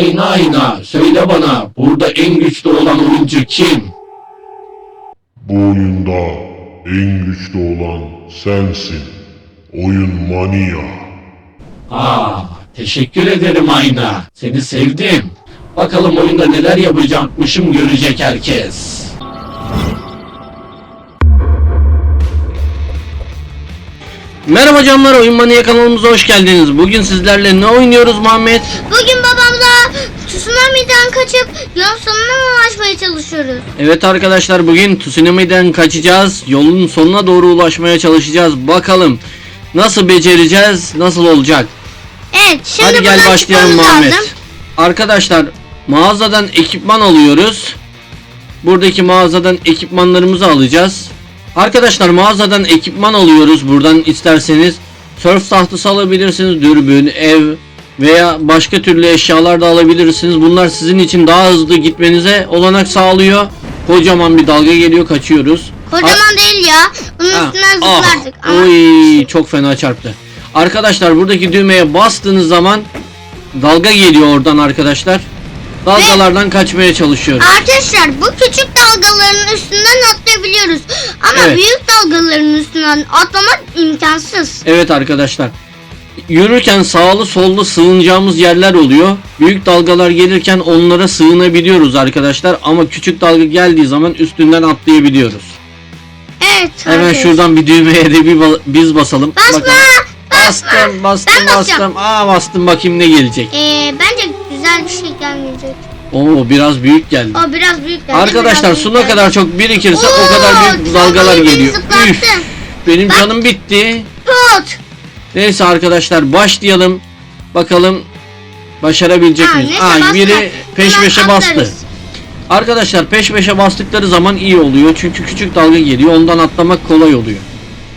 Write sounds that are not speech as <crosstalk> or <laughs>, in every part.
Ayna ayna söyle bana burada en güçlü olan oyuncu kim? Bu oyunda en güçlü olan sensin. Oyun mania. Aa, teşekkür ederim Ayna. Seni sevdim. Bakalım oyunda neler yapacakmışım görecek herkes. Merhaba canlar Oyun Mania kanalımıza hoş geldiniz. Bugün sizlerle ne oynuyoruz Muhammed? Bugün tsunami'den kaçıp yol sonuna ulaşmaya çalışıyoruz. Evet arkadaşlar bugün Tsunami'den kaçacağız. Yolun sonuna doğru ulaşmaya çalışacağız. Bakalım nasıl becereceğiz, nasıl olacak? Evet şimdi Hadi gel başlayalım Muhammed. lazım. Arkadaşlar mağazadan ekipman alıyoruz. Buradaki mağazadan ekipmanlarımızı alacağız. Arkadaşlar mağazadan ekipman alıyoruz. Buradan isterseniz surf tahtası alabilirsiniz. Dürbün, ev veya başka türlü eşyalar da alabilirsiniz. Bunlar sizin için daha hızlı gitmenize olanak sağlıyor. Kocaman bir dalga geliyor kaçıyoruz. Kocaman değil ya. Bunun Ha, üstünden ah, zıplardık. Ama Oy çok fena çarptı. Arkadaşlar buradaki düğmeye bastığınız zaman dalga geliyor oradan arkadaşlar. Dalgalardan kaçmaya çalışıyoruz. Arkadaşlar bu küçük dalgaların üstünden atlayabiliyoruz. Ama Evet. büyük dalgaların üstünden atlamak imkansız. Evet arkadaşlar. Yürürken sağlı sollu sığınacağımız yerler oluyor. Büyük dalgalar gelirken onlara sığınabiliyoruz arkadaşlar. Ama küçük dalga geldiği zaman üstünden atlayabiliyoruz. Evet. Hemen şuradan bir düğmeye de bir ba- biz basalım. Basma. Bakalım. Bastım bastım Ben basacağım. bastım. Aa bastım bakayım ne gelecek. Ee, bence güzel bir şey gelmeyecek. Oo biraz büyük geldi. O biraz büyük geldi. Arkadaşlar biraz su ne kadar çok birikirse o Oo, kadar büyük dalgalar geliyor. Üf, benim Bak. canım bitti. Neyse arkadaşlar başlayalım. Bakalım başarabilecek Ha, miyiz? Aa, biri peş peşe bastı. Arkadaşlar peş peşe bastıkları zaman iyi oluyor. Çünkü küçük dalga geliyor. Ondan atlamak kolay oluyor.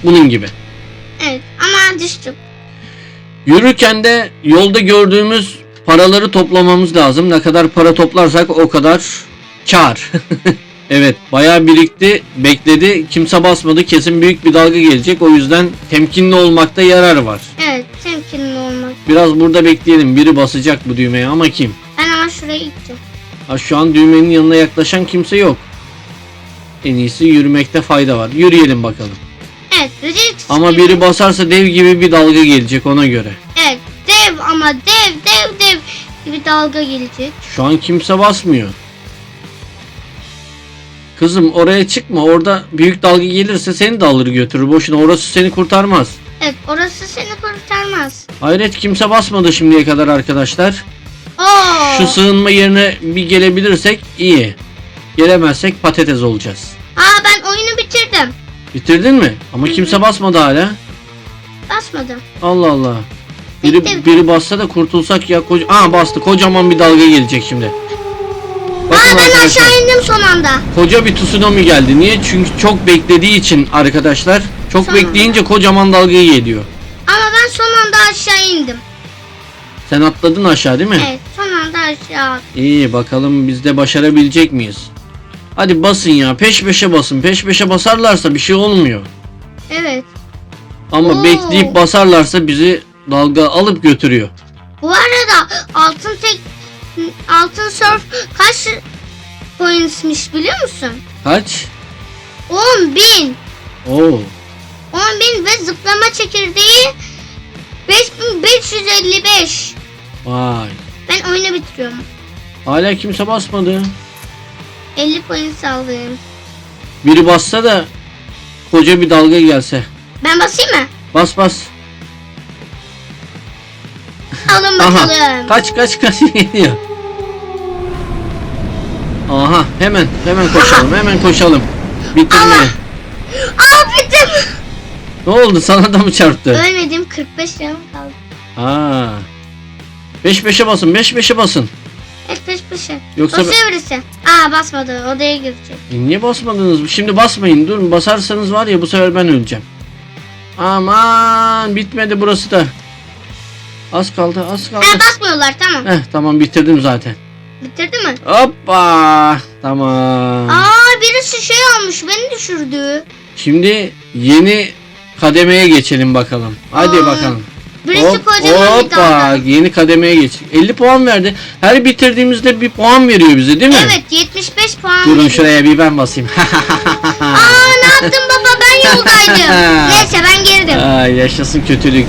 Bunun gibi. Evet ama düştüm. Yürürken de yolda gördüğümüz paraları toplamamız lazım. Ne kadar para toplarsak o kadar kar. <laughs> evet bayağı birikti bekledi kimse basmadı kesin büyük bir dalga gelecek o yüzden temkinli olmakta yarar var. Evet temkinli olmak. Biraz burada bekleyelim biri basacak bu düğmeye ama kim? Ben ama şuraya gittim. Ha, şu an düğmenin yanına yaklaşan kimse yok. En iyisi yürümekte fayda var. Yürüyelim bakalım. Evet risk Ama biri basarsa dev gibi bir dalga gelecek ona göre. Evet dev ama dev dev dev gibi dalga gelecek. Şu an kimse basmıyor. Kızım oraya çıkma. Orada büyük dalga gelirse seni de alır götürür. Boşuna orası seni kurtarmaz. Evet orası seni kurtarmaz. Hayret kimse basmadı şimdiye kadar arkadaşlar. Oo. Şu sığınma yerine bir gelebilirsek iyi. Gelemezsek patates olacağız. Aa ben oyunu bitirdim. Bitirdin mi? Ama kimse basmadı hala. Basmadım. Allah Allah. Bitti. Biri, biri bassa da kurtulsak ya. Koca... Aa bastı. Kocaman bir dalga gelecek şimdi. Bakın Aa ben arkadaşlar. aşağı indim son anda. Koca bir tsunami geldi. Niye? Çünkü çok beklediği için arkadaşlar. Çok Tamam. bekleyince kocaman dalga geliyor. Ama ben son anda aşağı indim. Sen atladın aşağı değil mi? Evet son anda aşağı. İyi bakalım biz de başarabilecek miyiz? Hadi basın ya. Peş peşe basın. Peş peşe basarlarsa bir şey olmuyor. Evet. Ama Oo. bekleyip basarlarsa bizi dalga alıp götürüyor. Bu arada altın tek altın surf kaç pointsmiş biliyor musun? Kaç? 10 bin. Oo. 10 bin ve zıplama çekirdeği 5555. Vay. Ben oyunu bitiriyorum. Hala kimse basmadı. 50 point sağlıyorum. Biri bassa da koca bir dalga gelse. Ben basayım mı? Bas bas. Alın Aha. bakalım. Kaç kaç kaç <laughs> geliyor. Aha hemen hemen koşalım hemen koşalım. Bitirmeye. Aa bittim. Ne oldu sana da mı çarptı? Ölmedim 45 canım kaldı. Aa. Beş beşe basın beş beşe basın. Evet peş peşe. Yoksa Basıyor birisi. Aa basmadı odaya girecek. E, niye basmadınız? Şimdi basmayın durun basarsanız var ya bu sefer ben öleceğim. Aman bitmedi burası da. Az kaldı az kaldı. Ha basmıyorlar tamam. Heh tamam bitirdim zaten. Bitirdi mi? Hoppa. Tamam. Aa birisi şey almış beni düşürdü. Şimdi yeni kademeye geçelim bakalım. Hadi Aa. bakalım. Birisi Hop, kocaman bir hoppa dalga. yeni kademeye geçtik. 50 puan verdi. Her bitirdiğimizde bir puan veriyor bize değil mi? Evet 75 puan. Durun veriyor. şuraya bir ben basayım. <laughs> Aa ne yaptın baba ben yoldaydım. <laughs> Neyse ben girdim. Ay yaşasın kötülük.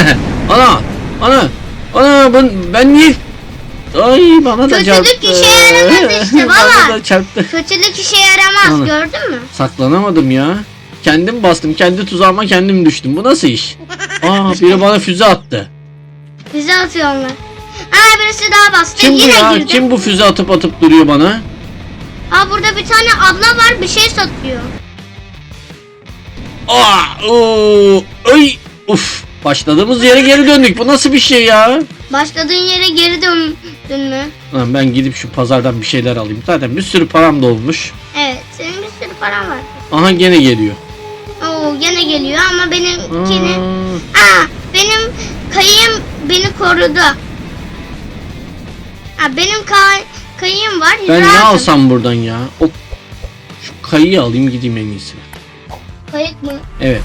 <laughs> ana ana ana ben, ben niye Ay bana da Kötülük çarptı. işe yaramaz <laughs> işte bana baba. da çarptı. Kötülük işe yaramaz Ana. gördün mü? Saklanamadım ya. Kendim bastım. Kendi tuzağıma kendim düştüm. Bu nasıl iş? <laughs> Aa biri bana füze attı. Bize atıyorlar. Aa birisi daha bastı. Kim bu Yine ya? girdi. Kim bu füze atıp atıp duruyor bana? Aa burada bir tane abla var bir şey satıyor. Aa, oo, ay, uf. Başladığımız yere geri döndük. Bu nasıl bir şey ya? Başladığın yere geri döndün mü? Lan ben gidip şu pazardan bir şeyler alayım. Zaten bir sürü param da olmuş. Evet senin bir sürü paran var. Aha gene geliyor. Oo gene geliyor ama benimkini... Aa, Aa benim kayım beni korudu. Aa benim kay kayım var. ben ne rahatım. alsam buradan ya? O, şu kayıyı alayım gideyim en iyisi. Kayık mı? Evet.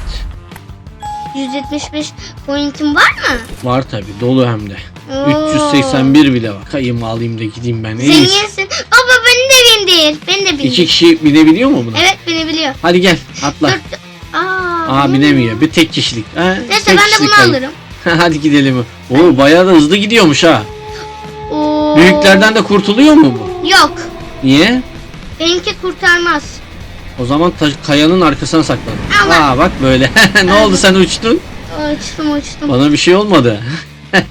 175 pointim var mı? Var tabi dolu hem de. Oo. 381 bile var. Kayımı alayım da gideyim ben. En iyisi. Zenginsin. Baba beni de bindir. Beni de bindir. İki kişi binebiliyor mu buna? Evet beni biliyor. Hadi gel atla. Dur. dur. Aa, Aa binemiyor. Bir tek kişilik. Ha, Neyse tek ben de bunu kayık. alırım. <laughs> Hadi gidelim. Oo bayağı da hızlı gidiyormuş ha. Oo. Büyüklerden de kurtuluyor mu bu? Yok. Niye? Benimki kurtarmaz. O zaman kayanın arkasına saklan. Aa bak böyle. <laughs> ne oldu sen uçtun? Uçtum uçtum. Bana bir şey olmadı.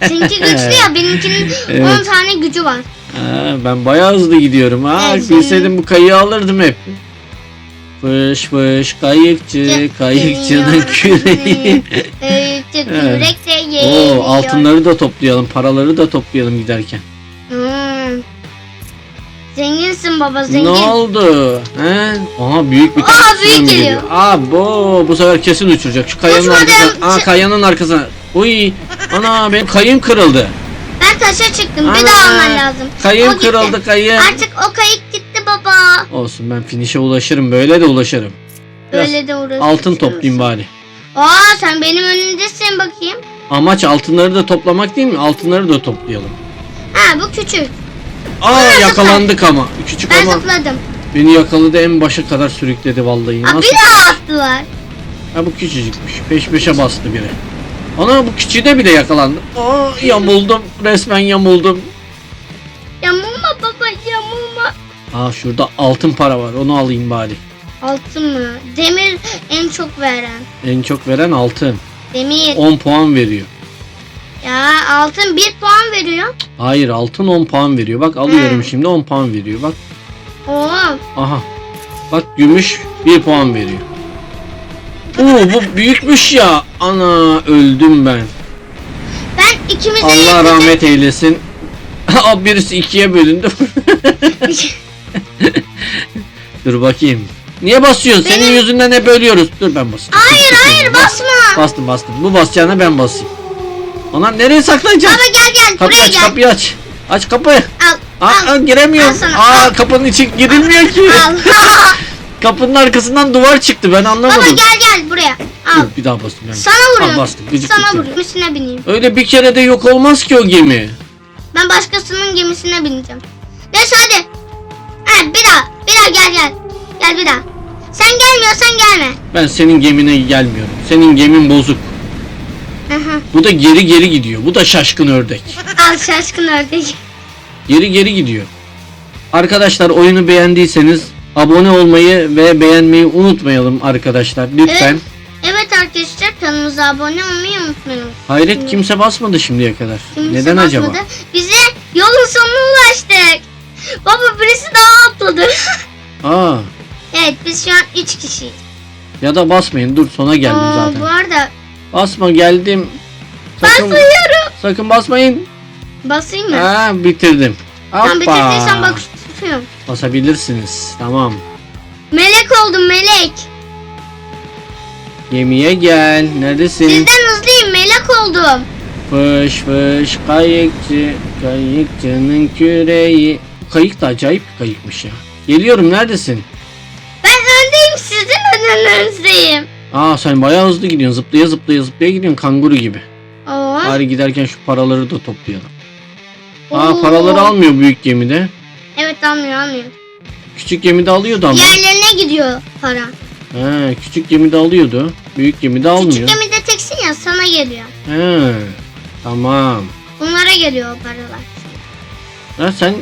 Seninki güçlü ya <laughs> benimkinin Evet. 10 tane gücü var. Aa, ben bayağı hızlı gidiyorum. Ha, Evet, bilseydim bu kayığı alırdım hep. Fış fış kayıkçı, kayıkçının küreği. <laughs> Kayıkçı Evet. Oo, altınları da toplayalım, paraları da toplayalım giderken. Hmm. Zenginsin baba zengin. Ne oldu? He? Aha büyük bir Aa, tane büyük tsunami geliyor. Aa bu bu sefer kesin uçuracak. Şu kayanın Uçmadım. arkasına. Aa kayanın arkasına. Uy. Ana benim kayım kırıldı. Ben taşa çıktım. Bir Ana, daha alman lazım. Kayım O gitti. kırıldı kayım. Artık o kayık gitti baba. Olsun ben finish'e ulaşırım. Böyle de ulaşırım. Biraz Böyle de uğraşıyorsun. altın toplayayım bari. Aa sen benim önümdesin bakayım. Amaç altınları da toplamak değil mi? Altınları da toplayalım. Ha bu küçük. Aa Aa, yakalandık ama. Küçük Ben ama zıpladım. beni yakaladı en başa kadar sürükledi vallahi. Aa, Nasıl? bir daha attılar. Ha bu küçücükmüş. Peş peşe bastı biri. Ana bu küçüğü bile yakalandı. Aa yamuldum. Resmen yamuldum. Yamulma baba yamulma. Aa şurada altın para var. Onu alayım bari. Altın mı? Demir en çok veren. En çok veren altın. Demir. 10 puan veriyor. Ya altın bir puan veriyor. Hayır altın 10 puan veriyor. Bak alıyorum Hmm. şimdi 10 puan veriyor. Bak. Oo. Aha. Bak gümüş 1 puan veriyor. Oo bu büyükmüş ya. Ana öldüm ben. Ben ikimize Allah rahmet eylesin. <laughs> Aa, Birisi ikiye bölündü. <laughs> Dur bakayım. Niye basıyorsun? Senin Benim- yüzünden hep ölüyoruz. Dur ben basayım. Hayır hayır basma. Bastım bastım. Bu basacağına ben basayım. Anam nereye saklanacağım? Baba gel gel Kapıyı buraya aç gel. kapıyı aç. Aç kapıyı. Al. Aa, al. giremiyorum. Al sana, Aa al. kapının içi girilmiyor ki. Al. <laughs> <laughs> Kapının arkasından duvar çıktı ben anlamadım. Baba gel gel buraya. Al. Dur bir daha bastım ben. Sana Al vuruyorum. bastım. Gıcık Sana vuruyorum. Üstüne bineyim. Öyle bir kere de yok olmaz ki o gemi. Ben başkasının gemisine bineceğim. Neyse hadi. Ha, bir daha. Bir daha gel gel. Gel bir daha. Sen gelmiyorsan gelme. Ben senin gemine gelmiyorum. Senin gemin bozuk. Hı. Bu da geri geri gidiyor. Bu da şaşkın ördek. Al şaşkın ördek. Geri geri gidiyor. Arkadaşlar oyunu beğendiyseniz abone olmayı ve beğenmeyi unutmayalım arkadaşlar. Lütfen. Evet arkadaşlar kanalımıza abone olmayı unutmayın. Hayret kimse basmadı şimdiye kadar. Kimse Neden acaba? basmadı. Bize yolun sonuna ulaştık. Baba birisi daha atladı. <laughs> Aa, evet biz şu an 3 kişiyiz. ya da basmayın. Dur sona geldim Aa, zaten. Bu arada Basma geldim. Sakın, basıyorum. sakın basmayın. Basayım mı? Aa, bitirdim. Hoppa. bitirdiysen bak tutuyorum. Basabilirsiniz. Tamam. Melek oldum melek. Gemiye gel. Neredesin? Sizden hızlıyım melek oldum. Fış fış kayıkçı, kayıkçının küreği. Kayık da acayip bir kayıkmış ya. Geliyorum neredesin? Ben öndeyim sizin önünüzdeyim. Aa sen bayağı hızlı gidiyorsun. Zıplaya zıplaya zıplaya gidiyorsun kanguru gibi. Tamam. Bari giderken şu paraları da toplayalım. Aa Oo. paraları almıyor büyük gemide. Evet almıyor almıyor. Küçük gemide alıyordu ama. Diğerlerine gidiyor para. He, küçük gemide alıyordu. Büyük gemide almıyor. Küçük gemide teksin ya sana geliyor. He. Tamam. Bunlara geliyor o paralar. Ya sen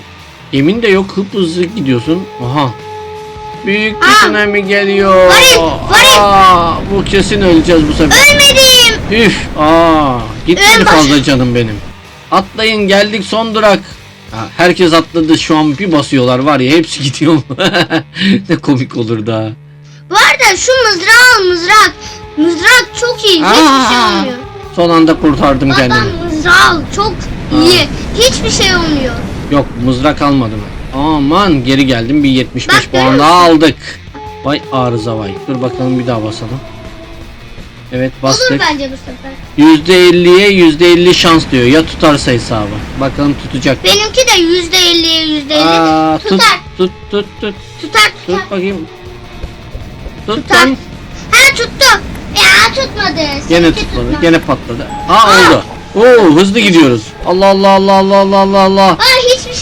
emin de yok hıp hızlı gidiyorsun. Aha. Büyük bir Aa. tsunami geliyor. Varil, varil. Aa, bu kesin öleceğiz bu sefer. Ölmedim. Üf. Aa, En baş- fazla canım benim. Atlayın geldik son durak. Ha, herkes atladı şu an bir basıyorlar var ya hepsi gidiyor. <laughs> ne komik olur da. Bu arada şu mızrağı al mızrak. Mızrak çok iyi. Hiçbir şey Aa. olmuyor. Son anda kurtardım Adam kendimi. mızrağı al. Çok iyi. Hiçbir şey olmuyor. Yok mızrak almadım. Aman geri geldim bir 75 Bak, puan daha aldık. Vay arıza vay. Dur bakalım bir daha basalım. Evet Olur bastık. bence bu sefer. %50'ye %50 şans diyor. Ya tutarsa hesabı. Bakalım tutacak. mı? Benimki de yüzde elliye yüzde Aa, elli. tut, Tutar. tut tut tut Tutar tutar. tut bakayım. Tut Tutar. lan. Ha tuttu. Ya tutmadı. Gene Seninki tutmadı. tutmadı. Gene patladı. Aa oldu. Oo hızlı gidiyoruz. Allah Allah Allah Allah Allah Allah Allah.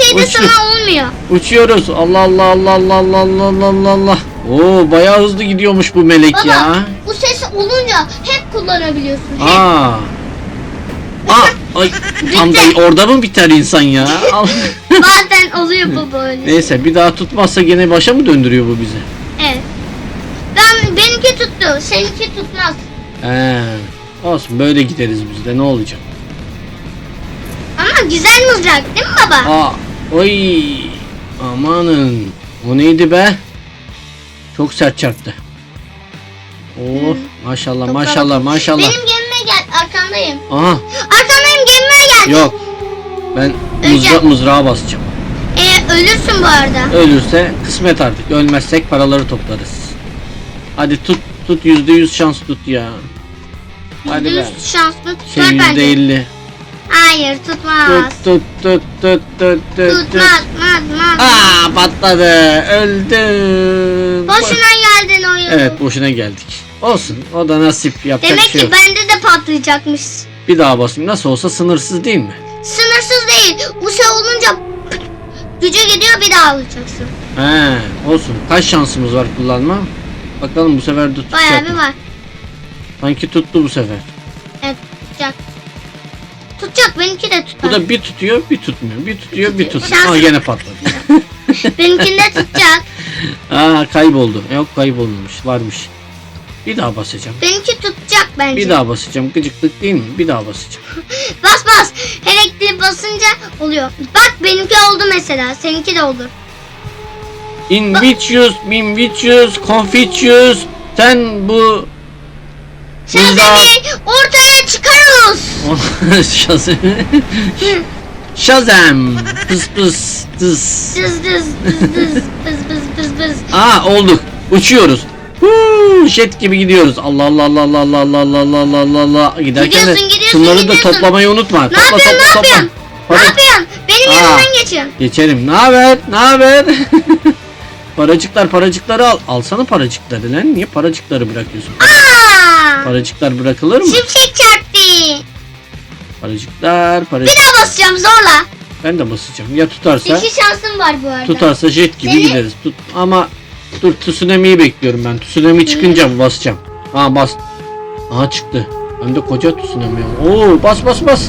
Şey de Uçtu. sana olmuyor. Uçuyoruz. Allah Allah Allah Allah Allah Allah Allah Allah. Oo bayağı hızlı gidiyormuş bu melek Baba ya. bu ses olunca hep kullanabiliyorsun. Hep. Aa. Aa, ay, tam da <laughs> orada mı biter insan ya? <laughs> Bazen oluyor bu böyle. Neyse bir daha tutmazsa gene başa mı döndürüyor bu bizi? Evet. Ben benimki tuttu. Seninki tutmaz. He. Olsun böyle gideriz biz de ne olacak? Ama güzel mızrak değil mi baba? Aa, oy. Amanın. O neydi be? Çok sert çarptı. Oh, maşallah maşallah maşallah. Benim gemime gel. Arkandayım. Aha, Arkandayım gemime gel. yok. Ben mızra, Öleceğim. mızrağa basacağım. Ee, ölürsün bu arada. Ölürse kısmet artık. Ölmezsek paraları toplarız. Hadi tut tut yüzde yüz şans tut ya. Hadi be. Yüz şanslı Şey tutar yüzde bence. elli. Hayır tutmaz. Tut tut tut tut tut tut tut. Tutmaz. Tutmaz. Aa patladı. Öldüm. Boşuna geldin oyun. Evet boşuna geldik. Olsun o da nasip yapacak Demek şey ki yok. bende de patlayacakmış. Bir daha basayım nasıl olsa sınırsız değil mi? Sınırsız değil. Bu şey olunca gücü gidiyor bir daha alacaksın. He olsun. Kaç şansımız var kullanma? Bakalım bu sefer tutacak Bayağı bir mı? var. Sanki tuttu bu sefer. Tutacak. Benimki de tutar. Bu da bir tutuyor bir tutmuyor. Bir tutuyor bir tutuyor. Şans- Aa gene <laughs> patladı. <laughs> Benimkinde tutacak. <laughs> Aa kayboldu. Yok kaybolmamış. Varmış. Bir daha basacağım. Benimki tutacak bence. Bir daha basacağım. Gıcıklık değil mi? Bir daha basacağım. Bas bas. Elektriği basınca oluyor. Bak benimki oldu mesela. Seninki de olur. Invicius, Minvicius, Conficius. Sen bu Şazemi ortaya çıkarıyoruz. Shazam. Shazam. Pıs pıs tıs. Dız dız dız dız bız bız bız bız. Aa olduk. Uçuyoruz. Huu, jet gibi gidiyoruz. Allah Allah Allah Allah Allah Allah Allah Allah Allah Allah Allah. Giderken de Gidiyorsun, şunları da gidiyorsun. toplamayı unutma. Ne Topla yapıyorsun topla ne topla. yapıyorsun? Ne yapıyorsun? Benim Aa. yanımdan geçin. Geçelim. Ne haber? Ne haber? paracıklar paracıkları al. Alsana paracıkları lan. Niye paracıkları bırakıyorsun? Aa! Paracıklar bırakılır mı? Şimşek çarptı. Paracıklar, Bir paracık. daha basacağım zorla. Ben de basacağım. Ya tutarsa? İki şansım var bu arada. Tutarsa jet gibi Seni- gideriz. Tut ama dur tsunami'yi bekliyorum ben. Tsunami çıkınca basacağım. Aa bas. Aha çıktı. Hem de koca tsunami. Oo bas bas bas.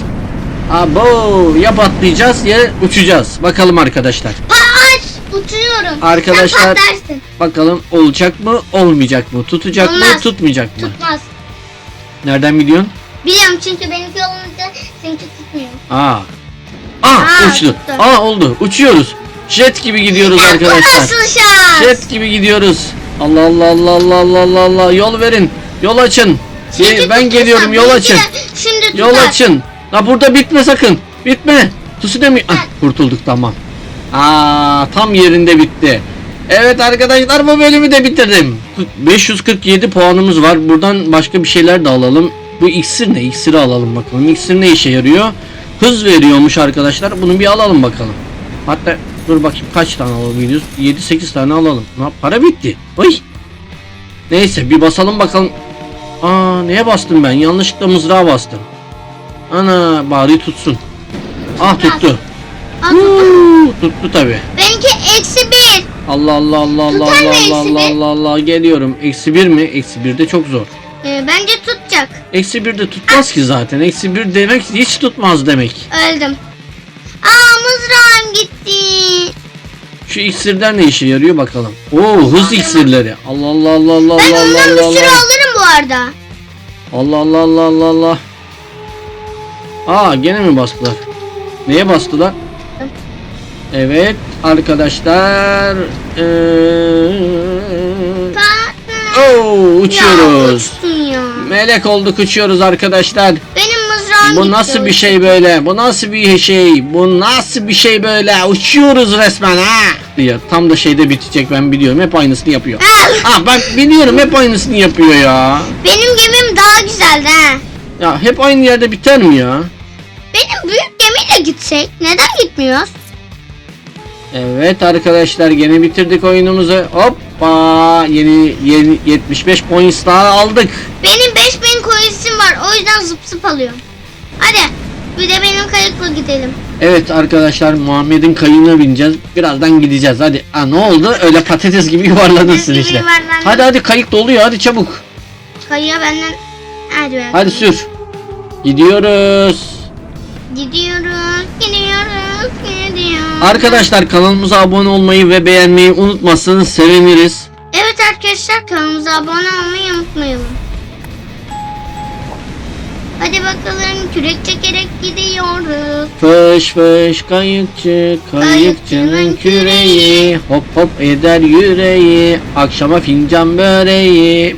Abo ya patlayacağız ya uçacağız. Bakalım arkadaşlar. Aç uçuyorum. Arkadaşlar- Sen patlarsın. Bakalım olacak mı olmayacak mı? Tutacak mı Olmaz. tutmayacak mı? Tutmaz. Nereden biliyorsun? Biliyorum çünkü benimki olunca seninki tutmuyor. Aa. Aa Aa, uçtu. tuttu. Aa oldu. Uçuyoruz. Jet gibi gidiyoruz Ya arkadaşlar. nasıl şans? Jet gibi gidiyoruz. Allah Allah Allah Allah Allah Allah Allah yol verin. Yol açın. Şimdi Ye- ben geliyorum yol açın. Şimdi tutar. Yol açın. La burada bitme sakın. Bitme. Tsunami. Ah, kurtulduk tamam. Aa tam yerinde bitti. Evet arkadaşlar bu bölümü de bitirdim. 547 puanımız var. Buradan başka bir şeyler de alalım. Bu iksir ne? İksiri alalım bakalım. İksir ne işe yarıyor? Hız veriyormuş arkadaşlar. Bunu bir alalım bakalım. Hatta dur bakayım kaç tane alabiliyoruz? 7-8 tane alalım. Ha, para bitti. Oy. Neyse bir basalım bakalım. Aa neye bastım ben? Yanlışlıkla mızrağa bastım. Ana bari tutsun. Ah tuttu. Al tuttum. Huu, tuttu tabi. Benimki eksi. Allah Allah Allah Allah Tutar mı Allah eksi Allah bir? Allah Allah geliyorum. Eksi bir mi? Eksi bir de çok zor. Ee, bence tutacak. Eksi bir de tutmaz ki zaten. Eksi bir demek hiç tutmaz demek. Öldüm. Aa mızrağım gitti. Şu iksirler ne işe yarıyor bakalım. Oo hız iksirleri. Allah Allah Allah Allah Ben Allah ondan Allah bir Allah sürü Allah. alırım bu arada. Allah Allah Allah Allah Allah. Aa gene mi bastılar? Neye bastılar? Evet arkadaşlar. Ee... Oo, Ya uçuyoruz. uçtun ya. Melek olduk uçuyoruz arkadaşlar. Benim mızrağım Bu gitti. nasıl bir şey böyle? Bu nasıl bir şey? Bu nasıl bir şey böyle? Uçuyoruz resmen ha. Ya tam da şeyde bitecek ben biliyorum. Hep aynısını yapıyor. Ah, ben biliyorum hep aynısını yapıyor ya. Benim gemim daha güzeldi ha. Ya hep aynı yerde biter mi ya? Benim büyük gemiyle gitsek neden gitmiyoruz? Evet arkadaşlar gene bitirdik oyunumuzu. Hoppa yeni, yeni 75 points daha aldık. Benim 5000 coins'im var o yüzden zıp zıp alıyorum. Hadi bir de benim kayıkla gidelim. Evet arkadaşlar Muhammed'in kayığına bineceğiz. Birazdan gideceğiz. Hadi. Aa, ne oldu? Öyle patates gibi yuvarlanırsın gibi işte. yuvarlandım. Hadi hadi kayık doluyor. Hadi çabuk. Kayığa benden... Hadi be. Hadi sür. Gidiyoruz, gidiyoruz, gidiyoruz. Arkadaşlar kanalımıza abone olmayı ve beğenmeyi unutmazsanız seviniriz. Evet arkadaşlar kanalımıza abone olmayı unutmayalım. Hadi bakalım kürek çekerek gidiyoruz. Fış fış kayıkçı, kayıkçının küreği, hop hop eder yüreği, akşama fincan böreği.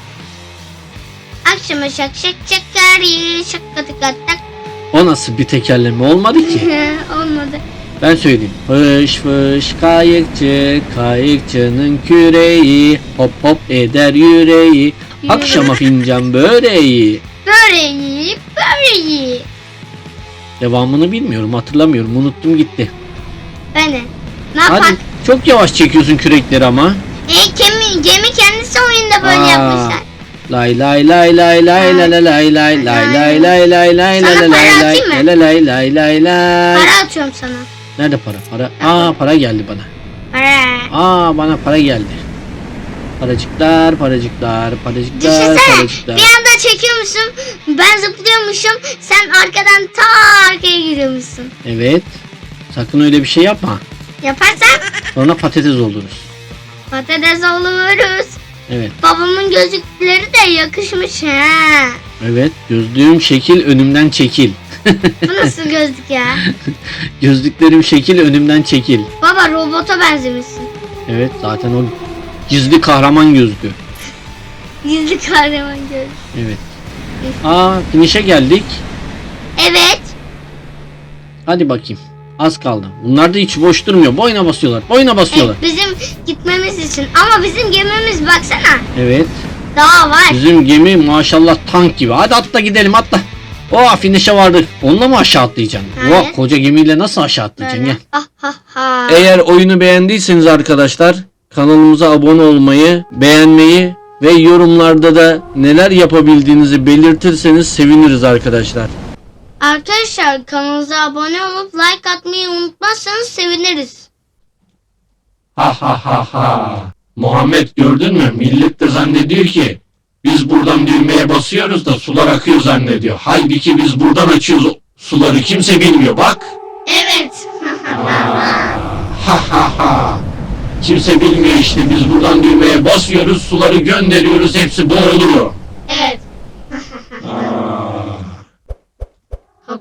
Akşama şak şak şakari şakka tıka tak. O nasıl bir tekerleme olmadı ki? Olmadı. Ben söyleyeyim. Fış fış kayıkçı, kayıkçının küreği, hop hop eder yüreği, akşama fincan böreği. Böreği, böreği. Devamını bilmiyorum, hatırlamıyorum, unuttum gitti. Ben de. Ne Hadi çok yavaş çekiyorsun kürekleri ama. E, gemi, gemi kendisi oyunda böyle Aa. yapmışlar. Lay lay lay lay lay lay lay lay lay lay lay lay lay lay lay lay mı? lay lay lay lay lay. Para atıyorum sana. Nerede para? Para. Aa para geldi bana. Para. Aa bana para geldi. Paracıklar, paracıklar, paracıklar, Düşünsene paracıklar. bir anda çekiyormuşsun ben zıplıyormuşum sen arkadan ta arkaya giriyormuşsun. Evet. Sakın öyle bir şey yapma. Yaparsan Sonra patates oluruz. patates oluruz. Evet. Babamın gözlükleri de yakışmış ha. Evet. Gözlüğüm şekil önümden çekil. Bu nasıl gözlük ya? <laughs> Gözlüklerim şekil önümden çekil. Baba robota benzemişsin. Evet zaten o gizli kahraman gözlüğü. Gizli kahraman göz. Evet. Aa finish'e geldik. Evet. Hadi bakayım. Az kaldı. Bunlar da hiç boş durmuyor. Boyuna basıyorlar. Boyuna basıyorlar. evet, bizim gitmemiz için. Ama bizim gemimiz baksana. Evet. Daha var. Bizim gemi maşallah tank gibi. Hadi atla gidelim atla. Oh finish'e vardık. Onunla mı aşağı atlayacaksın? Hayır. Oh koca gemiyle nasıl aşağı atlayacaksın? Gel. Ah ha. Eğer oyunu beğendiyseniz arkadaşlar kanalımıza abone olmayı, beğenmeyi ve yorumlarda da neler yapabildiğinizi belirtirseniz seviniriz arkadaşlar. Arkadaşlar kanalımıza abone olup like atmayı unutmazsanız seviniriz. Ha ha ha ha. Muhammed gördün mü? Millet de zannediyor ki biz buradan düğmeye basıyoruz da sular akıyor zannediyor. Halbuki biz buradan açıyoruz suları kimse bilmiyor bak. Evet. Ha ha ha. Kimse bilmiyor işte biz buradan düğmeye basıyoruz suları gönderiyoruz hepsi boğuluyor.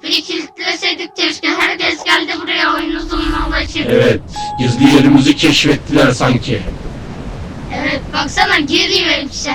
Kapıyı kilitleseydik keşke. Herkes geldi buraya oyunu sonuna ulaşırdı. Evet. Gizli yerimizi keşfettiler sanki. Evet baksana geliyor hepsi.